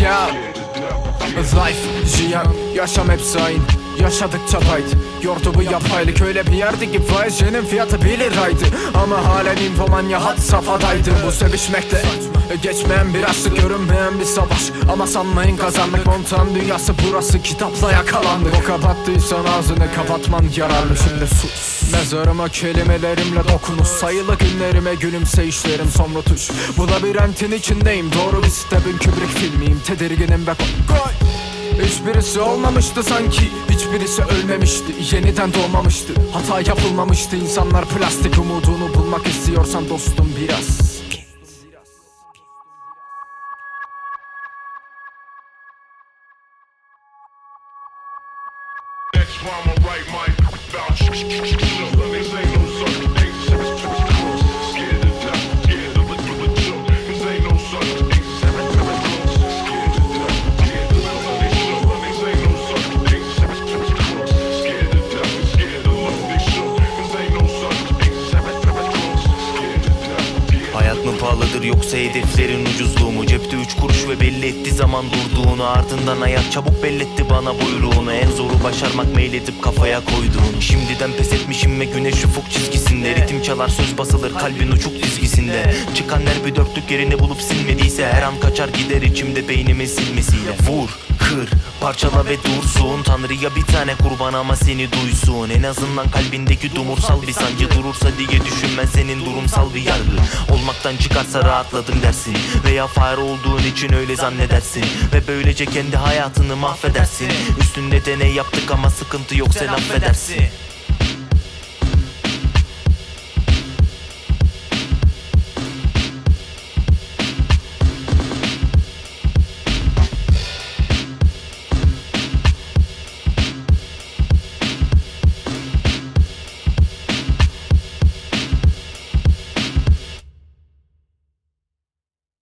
yeah Life, żyję, ja szamę psoin Yaşadıkça baydı Yordu bu yapaylık. Öyle bir yerdi ki Faizinin fiyatı 1 liraydı. Ama halen infomanya had safhadaydı. Bu sevişmekte geçmeyen bir aşk Görünmeyen bir savaş. Ama sanmayın kazandık. Montan dünyası burası kitapla yakalandık. O kapattıysan ağzını kapatman yararlı. Şimdi sus. Mezarıma kelimelerimle dokunuş Sayılı günlerime gülümseyişlerim sonra tuş Bu labirentin içindeyim. Doğru bir Steven Kubrick filmiyim. Tedirginim ve koy Hiçbirisi olmamıştı sanki. Hiçbirisi ölmemişti. Yeniden doğmamıştı. Hata yapılmamıştı. İnsanlar plastik umudunu bulmak istiyorsan dostum biraz. That's why I'ma write my Hayat mı pahalıdır yoksa hedeflerin ucuzluğu mu? Cepte üç kuruş ve belli etti zaman durduğunu. Ardından hayat çabuk belletti bana buyruğunu. En zoru başarmak meyledip kafaya koyduğunu. Şimdiden pes etmişim ve güneş ufuk çizgisinde. Ritim çalar söz basılır kalbin uçuk dizgisinde Çıkan her bir dörtlük yerini bulup silmediyse Her an kaçar gider içimde beynimin silmesiyle. Vur, kır, parçala ve dursun. Tanrı'ya bir tane kurban ama seni duysun. En azından kalbindeki dumursal bir sancı Durursa diye düşünmen senin durumsal bir yargı. Olmaktan çıkarsa rahatladım dersin. Veya fare olduğun için öyle zannedersin. Ve böylece kendi hayatını mahvedersin. Üstünde deney yaptık ama sıkıntı yok sen affedersin